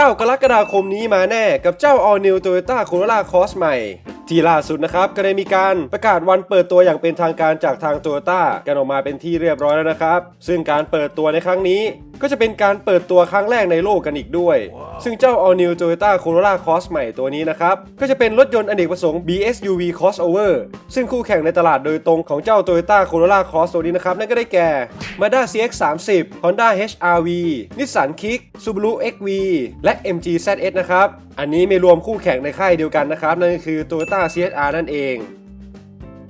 9 กรกฎาคมนี้มาแน่กับเจ้า All New Toyota Corolla Cross ใหม่ ที่ล่าสุดนะครับก็ได้มีการประกาศวันเปิดตัวอย่างเป็นทางการจากทาง Toyota กันออกมาเป็นที่เรียบร้อยแล้วนะครับ ซึ่งการเปิดตัวในครั้งนี้ ก็จะเป็นการเปิดตัวครั้งแรกในโลกกันอีกด้วย ซึ่งเจ้า All New Toyota Corolla Cross ใหม่ตัวนี้นะครับ ก็จะเป็นรถยนต์อเนกประสงค์ BSUV Crossover ซึ่งคู่แข่งในตลาดโดยตรงของเจ้า Toyota Corolla Cross ตัวนี้นะครับนั่นก็ได้แก่ Mazda CX-30 Honda HR-V Nissan Kick Subaru XV และ MG ZS นะครับอันนี้ไม่รวมคู่แข่งในค่ายเดียวกันนะครับนั่นก็คือ Toyota CHR นั่นเอง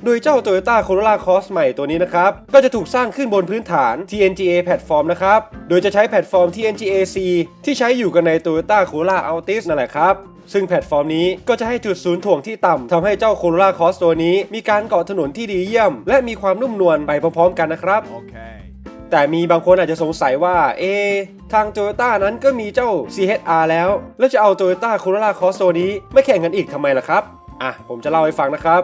โดยเจ้า Toyota Corolla Cross ใหม่ตัวนี้นะครับ ก็จะถูกสร้างขึ้นบนพื้นฐาน TNGA แพลตฟอร์มนะครับ โดยจะใช้แพลตฟอร์ม TNGA C ที่ใช้อยู่กันใน Toyota Corolla Altis นั่นแหละครับซึ่งแพลตฟอร์มนี้ก็จะให้จุดศูนย์ถ่วงที่ต่ำทำให้เจ้า Corolla Cross ตัวนี้ มีการเกาะถนนที่ดีเยี่ยม และมีความนุ่มนวลไปพร้อมๆกันนะครับ Okay. แต่มีบางคนอาจจะสงสัยว่า เอะทาง Toyota นั้นก็มีเจ้า CHR แล้ว แล้วจะเอา Toyota Corolla Cross ตัวนี้ไม่แข่งกันอีกทำไมล่ะครับ อะผมจะเล่าให้ฟังนะครับ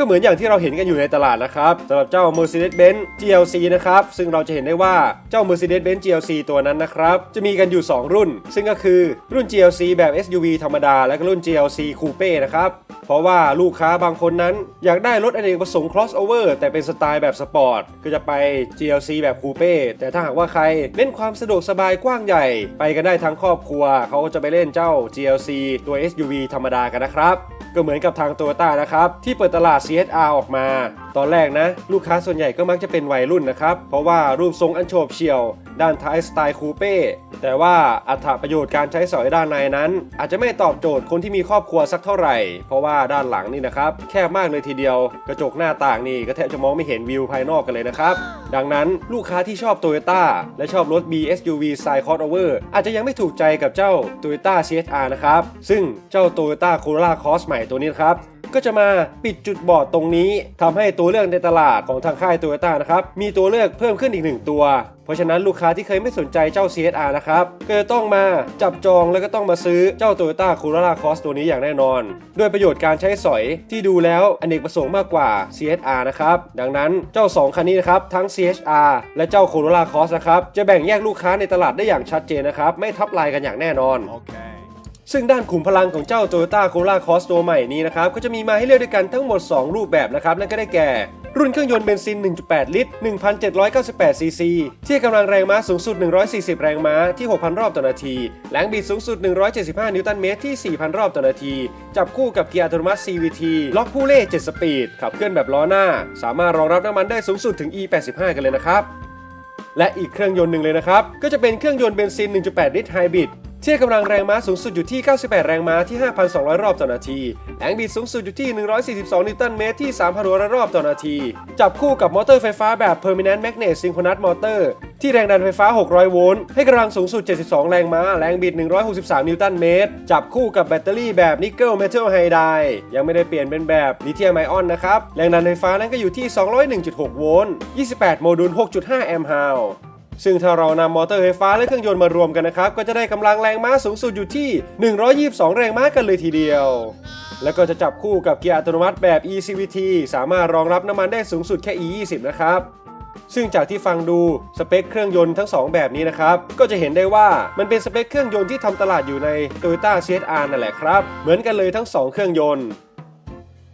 ก็เหมือนอย่างที่เราเห็นกันอยู่ในตลาดนะครับสำหรับเจ้า Mercedes-Benz GLC นะครับ ซึ่งเราจะเห็นได้ว่าเจ้า Mercedes-Benz GLC ตัวนั้นนะครับ จะมีกันอยู่ 2 รุ่น ซึ่งก็คือรุ่น GLC แบบ SUV ธรรมดา และก็รุ่น GLC Coupe นะครับเพราะว่าลูกค้าบางคนนั้น อยากได้รถอเนกประสงค์ crossover แต่เป็นสไตล์แบบสปอร์ต ก็จะไป GLC แบบคูเป้แต่ถ้าหากว่าใครเล่นความสะดวกสบายกว้างใหญ่ ไปกันได้ทั้งครอบครัว เขาก็จะไปเล่นเจ้า GLC ตัว SUV ธรรมดากันนะครับ ก็เหมือนกับทาง Toyota นะครับ ที่เปิดตลาด CHR ออกมา ตอนแรกนะ ลูกค้าส่วนใหญ่ก็มักจะเป็นวัยรุ่นนะครับ เพราะว่ารูปทรงอันโฉบเฉี่ยว ด้านท้ายสไตล์คูเป้แต่ว่าอัตราประโยชน์การใช้สอยด้านในนั้น อาจจะไม่ตอบโจทย์คนที่มีครอบครัวสักเท่าไหร่ เพราะว่าด้านหลังนี่นะครับ แคบมากเลยทีเดียว กระจกหน้าต่างนี่ก็แทบจะมองไม่เห็นวิวภายนอกกันเลยนะครับ ดังนั้นลูกค้าที่ชอบ Toyota และชอบรถ BSUV Side Crossover อาจจะยังไม่ถูกใจกับเจ้า Toyota CHR นะครับซึ่งเจ้า Toyota Corolla Cross ใหม่ตัวนี้นครับก็จะมาปิดจุดบอดตรงนี้ทำให้ตัวเลือกในตลาดของทางค่าย Toyota นะครับมีตัวเลือกเพิ่มขึ้นอีกหนึ่งตัว เพราะฉะนั้นลูกค้าที่เคยไม่สนใจเจ้า CHR นะครับก็จะต้องมาจับจองแล้วก็ต้องมาซื้อเจ้า Toyota Corolla Cross ตัวนี้อย่างแน่นอน ด้วยประโยชน์การใช้สอยที่ดูแล้วอเนกประสงค์มากกว่า CHR นะครับดังนั้นเจ้า 2 คันนี้นะครับทั้ง CHR และเจ้า Corolla Cross นะครับจะแบ่งแยกลูกค้าในตลาดได้อย่างชัดเจนนะครับไม่ทับลายกันอย่างแน่นอน Okay. ซึ่งด้านขุมพลังของเจ้า Toyota Corolla Cross ตัวใหม่นี้นะครับก็จะมีมาให้เลือกด้วยกันทั้งหมด 2 รูปแบบนะครับนั่นก็ได้แก่ รุ่นเครื่องยนต์เบนซิน 1.8 ลิตร 1,798 ซีซี ที่กำลังแรงม้าสูงสุด 140 แรงม้าที่ 6,000 รอบต่อนาที แรงบิดสูงสุด 175 นิวตันเมตรที่ 4,000 รอบต่อนาที จับคู่กับเกียร์อัตโนมัติ CVT ล็อกผู้เล่ 7 สปีด ขับเคลื่อนแบบล้อหน้า สามารถรองรับน้ำมันได้สูงสุดถึง E85 กันเลยนะครับและอีกเครื่องยนต์หนึ่งเลยนะครับ ก็จะเป็นเครื่องยนต์เบนซิน 1.8 ลิตรไฮบริด ที่ให้กำลังแรงม้าสูงสุดอยู่ที่ 98 แรงม้าที่ 5,200 รอบต่อนาที แรงบิดสูงสุดอยู่ที่ 142 นิวตันเมตรที่3,100 รอบต่อนาที จับคู่กับมอเตอร์ไฟฟ้าแบบ Permanent Magnet Synchronous Motor ที่แรงดันไฟฟ้า 600 โวลต์ ให้กำลังสูงสุด 72 แรงม้า แรงบิด 163 นิวตันเมตร จับคู่กับแบตเตอรี่แบบนิกเกิลเมทัลไฮไดยังไม่ได้เปลี่ยนเป็นแบบลิเธียมไอออนนะครับ แรงดันไฟฟ้านั้นก็อยู่ที่ 201.6 โวลต์ 28 โมดูล 6.5 แอมป์ฮาว ซึ่งถ้าเรานำมอเตอร์ไฟฟ้าและเครื่องยนต์มารวมกันนะครับ ก็จะได้กำลังแรงม้าสูงสุดอยู่ที่ 122 แรงม้ากันเลยทีเดียว แล้วก็จะจับคู่กับเกียร์อัตโนมัติแบบ eCVT สามารถรองรับน้ำมันได้สูงสุดแค่ E20 นะครับซึ่งจากที่ฟังดูสเปคเครื่องยนต์ทั้ง 2 แบบนี้นะครับ ก็จะเห็นได้ว่ามันเป็นสเปคเครื่องยนต์ที่ทำตลาดอยู่ใน Toyota CHR นั่นแหละครับ เหมือนกันเลยทั้ง 2 เครื่องยนต์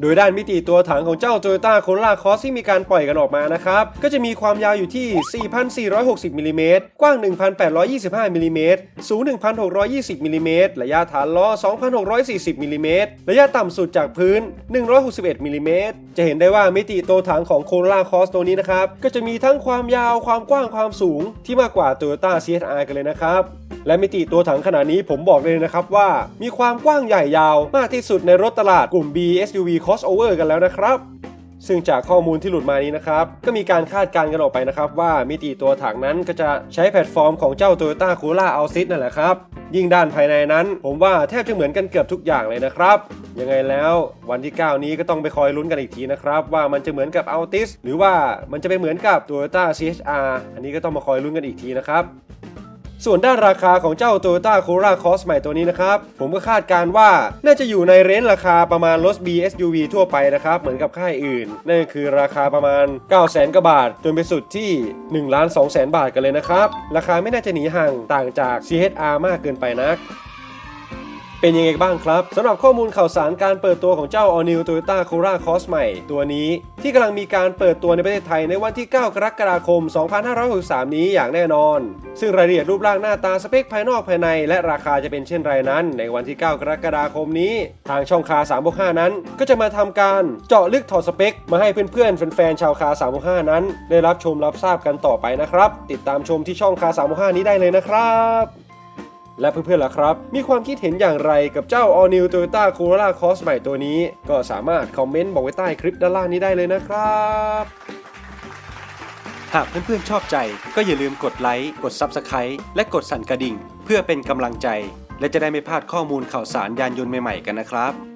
โดยด้านมิติตัวถังของเจ้า Toyota Corolla Cross ที่มีการปล่อยกันออกมานะครับ ก็จะมีความยาวอยู่ที่ 4,460มิลลิเมตรกว้าง 1,825มิลลิเมตรสูง 1,620มิลลิเมตรระยะฐานล้อ 2,640มิลลิเมตรระยะต่ำสุดจากพื้น 161มิลลิเมตรจะเห็นได้ว่ามิติตัวถังของ Corolla Cross ตัวนี้นะครับ ก็จะมีทั้งความยาวความกว้างความสูงที่มากกว่า Toyota CHR กันเลยนะครับและมิติตัวถังขนาดนี้ผมบอกเลยนะครับว่า มีความกว้างใหญ่ยาวมากที่สุดในรถตลาดกลุ่ม BSUV crossover กันแล้วนะครับ ซึ่งจากข้อมูลที่หลุดมานี้นะครับ ก็มีการคาดการณ์กันออกไปนะครับ ว่ามิติตัวถังนั้นก็จะใช้แพลตฟอร์มของเจ้า Toyota Corolla Altis นั่นแหละครับ ยิ่งด้านภายในนั้น ผมว่าแทบจะเหมือนกันเกือบทุกอย่างเลยนะครับยังไงแล้ววันที่ 9 นี้ก็ต้องไปคอยลุ้นกันอีกทีนะครับ ว่ามันจะเหมือนกับ Altis หรือว่ามันจะไปเหมือนกับ Toyota CHR อันนี้ก็ต้องมาคอยลุ้นกันอีกทีนะครับ ส่วนด้านราคาของเจ้า Toyota Corolla Cross ใหม่ตัวนี้นะครับ ผมก็คาดการณ์ว่าน่าจะอยู่ในเรนจ์ราคาประมาณรถ BSUV ทั่วไปนะครับ เหมือนกับค่ายอื่น นั่นก็คือราคาประมาณ 9 0 0 0 0 0กว่าบาท จนไปสุดที่1ล้าน2แสนบาทกันเลยนะครับ ราคาไม่น่าจะหนีห่างต่างจาก CHR มากเกินไปนัก เป็นยังไงบ้างครับสำหรับข้อมูลข่าวสารการเปิดตัวของเจ้า All New Toyota Corolla Cross ใหม่ ตัวนี้ ที่กำลังมีการเปิดตัวในประเทศไทยในวันที่ 9 กรกฎาคม 2563 นี้อย่างแน่นอน ซึ่งรายละเอียดรูปร่างหน้าตาสเปคภายนอกภายใน และราคาจะเป็นเช่นไรนั้น ในวันที่ 9 กรกฎาคมนี้ ทางช่องคา3 5นั้น ก็จะมาทำการเจาะลึกถอดสเปค มาให้เพื่อนๆแฟนๆชาวคา3 5นั้น ได้รับชมรับทราบกันต่อไปนะครับ ติดตามชมที่ช่องคา3 5นี้ได้เลยนะครับ และเพื่อนๆล่ะครับ มีความคิดเห็นอย่างไรกับเจ้า All New Toyota Corolla Cross ใหม่ตัวนี้ ก็สามารถคอมเมนต์บอกไว้ใต้คลิปด้านล่างนี้ได้เลยนะครับ หากเพื่อนๆชอบใจก็อย่าลืมกดไลค์ กด Subscribe และกดสั่นกระดิ่ง เพื่อเป็นกำลังใจ และจะได้ไม่พลาดข้อมูลข่าวสารยานยนต์ใหม่ๆกันนะครับ